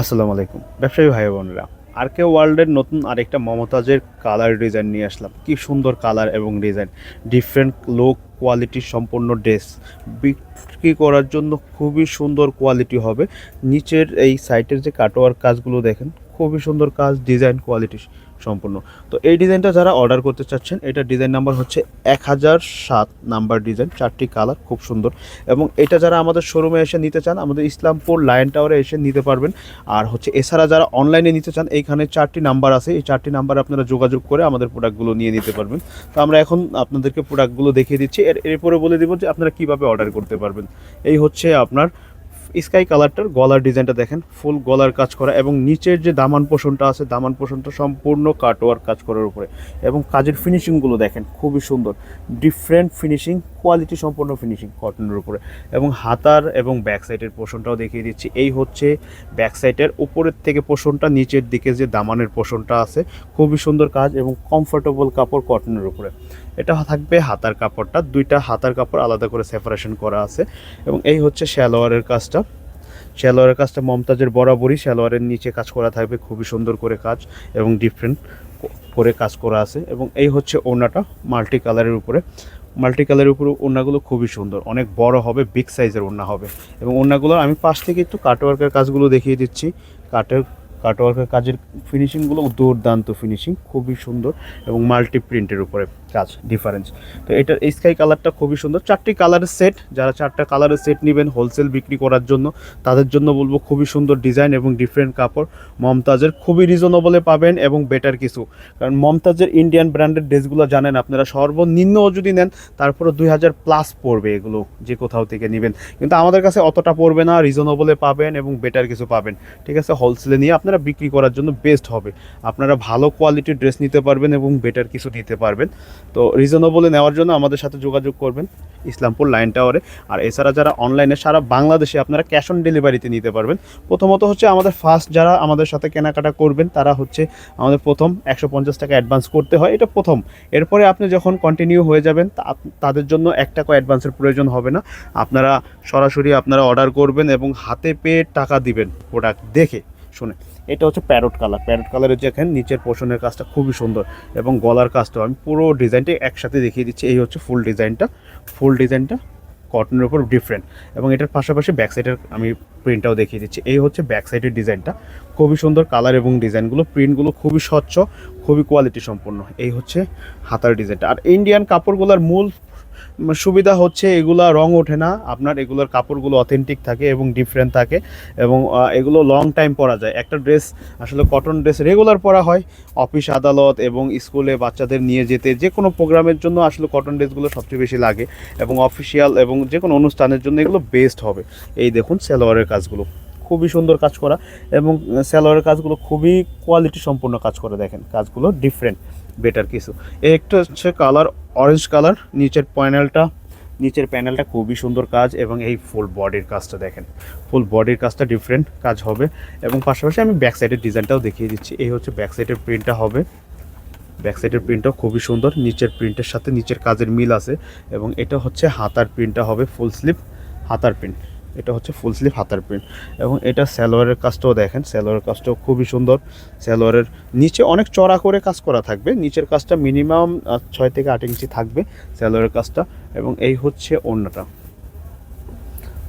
আসসালামু আলাইকুম। ব্যবসায়ী ভাই বোনেরা আর কে ওয়ার্ল্ডের নতুন আরেকটা মমতাজের কালার ডিজাইন নিয়ে আসলাম। কি সুন্দর কালার এবং ডিজাইন ডিফারেন্ট লো কোয়ালিটি সম্পূর্ণ ড্রেস বিক্রি করার জন্য খুবই সুন্দর কোয়ালিটি হবে। নিচের এই সাইটের যে কাটোয়ার কাজগুলো দেখেন খুবই সুন্দর কাজ ডিজাইন কোয়ালিটি সম্পূর্ণ। তো এই ডিজাইনটা যারা অর্ডার করতে চাচ্ছেন, এটা ডিজাইন নাম্বার হচ্ছে এক হাজার সাত, নাম্বার ডিজাইন চারটি কালার খুব সুন্দর। এবং এটা যারা আমাদের শোরুমে এসে নিতে চান, আমাদের ইসলামপুর লায়ন টাওয়ারে এসে নিতে পারবেন। আর হচ্ছে এছাড়া যারা অনলাইনে নিতে চান, এইখানে চারটি নাম্বার আছে। এই চারটি নাম্বার আপনারা যোগাযোগ করে আমাদের প্রোডাক্টগুলো নিয়ে নিতে পারবেন। তো আমরা এখন আপনাদেরকে প্রোডাক্টগুলো দেখিয়ে দিচ্ছি। এর, এরপরে বলে দিব যে আপনারা কীভাবে অর্ডার করতে পারবেন। এই হচ্ছে আপনার স্কাই কালারটার গলার ডিজাইনটা দেখেন, ফুল গলার কাজ করা এবং নিচের যে দামান পোষণটা আছে, দামান পোষণটা সম্পূর্ণ কাটোয়ার কাজ করার উপরে এবং কাজের ফিনিশিংগুলো দেখেন, খুবই সুন্দর। ডিফারেন্ট ফিনিশিং কোয়ালিটি সম্পূর্ণ ফিনিশিং কটনের উপরে এবং হাতার এবং ব্যাক সাইডের পোষণটাও দেখিয়ে দিচ্ছি। এই হচ্ছে ব্যাক সাইডের উপরের থেকে পোষণটা, নিচের দিকে যে দামানের পোষণটা আছে, খুবই সুন্দর কাজ এবং কমফোর্টেবল কাপড় কটনের উপরে। এটা থাকবে হাতার কাপড়টা, দুইটা হাতার কাপড় আলাদা করে সেপারেশন করা আছে এবং এই হচ্ছে শ্যালোয়ারের কাজটা। শ্যালোয়ারের কাজটা মমতাজের বরাবরই শ্যালোয়ারের নিচে কাজ করা থাকবে, খুবই সুন্দর করে কাজ এবং ডিফারেন্ট করে কাজ করা আছে এবং এই হচ্ছে ওড়নাটা মাল্টি কালারের উপরে। মাল্টি কালারের উপরে ওড়নাগুলো খুবই সুন্দর, অনেক বড় হবে বিগ সাইজের ওড়না হবে। এবং ওড়নাগুলো আমি পাশ থেকে একটু কাটওয়ার্কের কাজগুলো দেখিয়ে দিচ্ছি। কাটের কাটওয়ার্কের কাজের ফিনিশিংগুলো দুর্দান্ত ফিনিশিং খুবই সুন্দর এবং মাল্টি প্রিন্টের উপরে কাজ ডিফারেন্স তো এটার এই স্কাই কালারটা খুবই সুন্দর। চারটি কালারের সেট যারা চারটা কালারের সেট নেবেন হোলসেল বিক্রি করার জন্য, তাদের জন্য বলব খুবই সুন্দর ডিজাইন এবং ডিফারেন্ট কাপড়। মমতাজের খুবই রিজনেবলে পাবেন এবং বেটার কিছু। কারণ মমতাজের ইন্ডিয়ান ব্র্যান্ডের ড্রেসগুলো জানেন আপনারা, সর্বনিম্ন যদি নেন তারপরে দুই হাজার প্লাস পড়বে এগুলো, যে কোথাও থেকে নেবেন। কিন্তু আমাদের কাছে অতটা পড়বে না রিজনেবলে পাবেন এবং বেটার কিছু পাবেন। ঠিক আছে হোলসেলে নিয়ে আপনারা বিক্রি করার জন্য বেস্ট হবে। আপনারা ভালো কোয়ালিটির ড্রেস নিতে পারবেন এবং বেটার কিছু নিতে পারবেন। তো রিজনেবলে নেওয়ার জন্য আমাদের সাথে যোগাযোগ করবেন ইসলামপুর লাইন টাওয়ারে আর এছাড়া যারা অনলাইনে সারা বাংলাদেশে আপনারা ক্যাশ অন ডেলিভারিতে নিতে পারবেন। প্রথমত হচ্ছে আমাদের ফার্স্ট যারা আমাদের সাথে কেনাকাটা করবেন, তারা হচ্ছে আমাদের প্রথম একশো পঞ্চাশ টাকা অ্যাডভান্স করতে হয়। এটা প্রথম। এরপরে আপনি যখন কন্টিনিউ হয়ে যাবেন তাদের জন্য এক টাকা অ্যাডভান্সের প্রয়োজন হবে না। আপনারা সরাসরি আপনারা অর্ডার করবেন এবং হাতে পেয়ে টাকা দিবেন প্রোডাক্ট দেখে, শুনে। এটা হচ্ছে প্যারট কালার প্যারট কালারের যে এখানে নিচের পোষণের কাজটা খুবই সুন্দর এবং গলার কাজটাও। আমি পুরো ডিজাইনটা একসাথে দেখিয়ে দিচ্ছি। এই হচ্ছে ফুল ডিজাইনটা ফুল ডিজাইনটা কটনের উপর ডিফারেন্ট এবং এটার পাশাপাশি ব্যাক সাইডের আমি প্রিন্টটাও দেখিয়ে দিচ্ছি। এই হচ্ছে ব্যাক সাইডের ডিজাইনটা খুবই সুন্দর কালার এবং ডিজাইনগুলো প্রিন্টগুলো খুবই স্বচ্ছ, খুবই কোয়ালিটি সম্পন্ন এই হচ্ছে হাতার ডিজাইনটা আর ইন্ডিয়ান কাপড়গুলোর মূল সুবিধা হচ্ছে এগুলা রং ওঠে না, আপনার এগুলোর কাপড়গুলো অথেন্টিক থাকে এবং ডিফারেন্ট থাকে এবং এগুলো লং টাইম পরা যায়। একটা ড্রেস আসলে কটন ড্রেস রেগুলার পরা হয় অফিস আদালত এবং স্কুলে বাচ্চাদের নিয়ে যেতে, যে কোনো প্রোগ্রামের জন্য আসলে কটন ড্রেসগুলো সবচেয়ে বেশি লাগে এবং অফিসিয়াল এবং যে কোনো অনুষ্ঠানের জন্য এগুলো বেস্ট হবে। এই দেখুন সালোয়ারের কাজগুলো, খুবই সুন্দর কাজ করা এবং সালোয়ারের কাজগুলো খুবই কোয়ালিটি সম্পূর্ণ কাজ করে দেখেন, কাজগুলো ডিফারেন্ট বেটার কিছু। একটা হচ্ছে কালার অরেঞ্জ কালার নিচের প্যানেলটা নিচের প্যানেলটা খুবই সুন্দর কাজ এবং এই ফুল বডির কাজটা দেখেন। ফুল বডির কাজটা ডিফারেন্ট কাজ হবে এবং পাশাপাশি আমি ব্যাক সাইডের ডিজাইনটাও দেখিয়ে দিচ্ছি। এই হচ্ছে ব্যাক সাইডের প্রিন্টটা হবে। ব্যাক সাইডের প্রিন্টটাও খুবই সুন্দর। নিচের প্রিন্টের সাথে নিচের কাজের মিল আছে এবং এটা হচ্ছে হাতার প্রিন্টটা হবে ফুল স্লিপ হাতার প্রিন্ট এটা হচ্ছে ফুল স্লিভ হাতার প্রিন্ট এবং এটা স্যালোয়ারের কাজটাও দেখেন স্যালোয়ারের কাজটাও খুবই সুন্দর। স্যালোয়ারের নিচে অনেক চড়া করে কাজ করা থাকবে, নিচের কাজটা মিনিমাম ছয় থেকে আট ইঞ্চি থাকবে স্যালোয়ারের কাজটা। এবং এই হচ্ছে ওড়নাটা।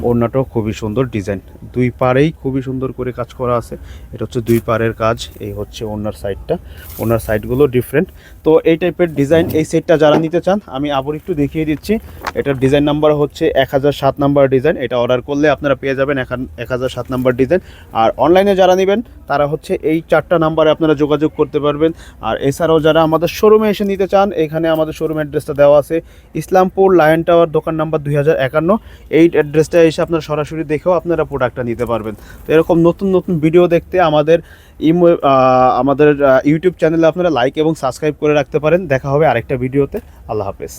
ওড়নাটাও খুবই সুন্দর ডিজাইন। দুই পারেই খুবই সুন্দর করে কাজ করা আছে। এটা হচ্ছে দুই পারের কাজ, এই হচ্ছে ওনার সাইডটা ওনার সাইডগুলো ডিফারেন্ট তো এই টাইপের ডিজাইন এই সেটটা যারা নিতে চান, আমি আবার একটু দেখিয়ে দিচ্ছি। এটার ডিজাইন নাম্বার হচ্ছে এক হাজার সাত নাম্বার ডিজাইন এটা অর্ডার করলে আপনারা পেয়ে যাবেন এক হাজার সাত নাম্বার ডিজাইন আর অনলাইনে যারা নেবেন, তারা হচ্ছে এই চারটা নাম্বারে আপনারা যোগাযোগ করতে পারবেন। আর এছাড়াও যারা আমাদের শোরুমে এসে নিতে চান, এখানে আমাদের শোরুম অ্যাড্রেসটা দেওয়া আছে। ইসলামপুর লায়ন টাওয়ার দোকান নাম্বার দুই হাজার একান্ন। এই অ্যাড্রেসটা এসে আপনারা সরাসরি দেখেও আপনারা প্রোডাক্টটা নিতে পারবেন। তো এরকম নতুন নতুন ভিডিও দেখতে আমাদের ইমো আমাদের ইউটিউব চ্যানেলে আপনারা লাইক এবং সাবস্ক্রাইব করে রাখতে পারেন। দেখা হবে আরেকটা ভিডিওতে আল্লাহ হাফেজ।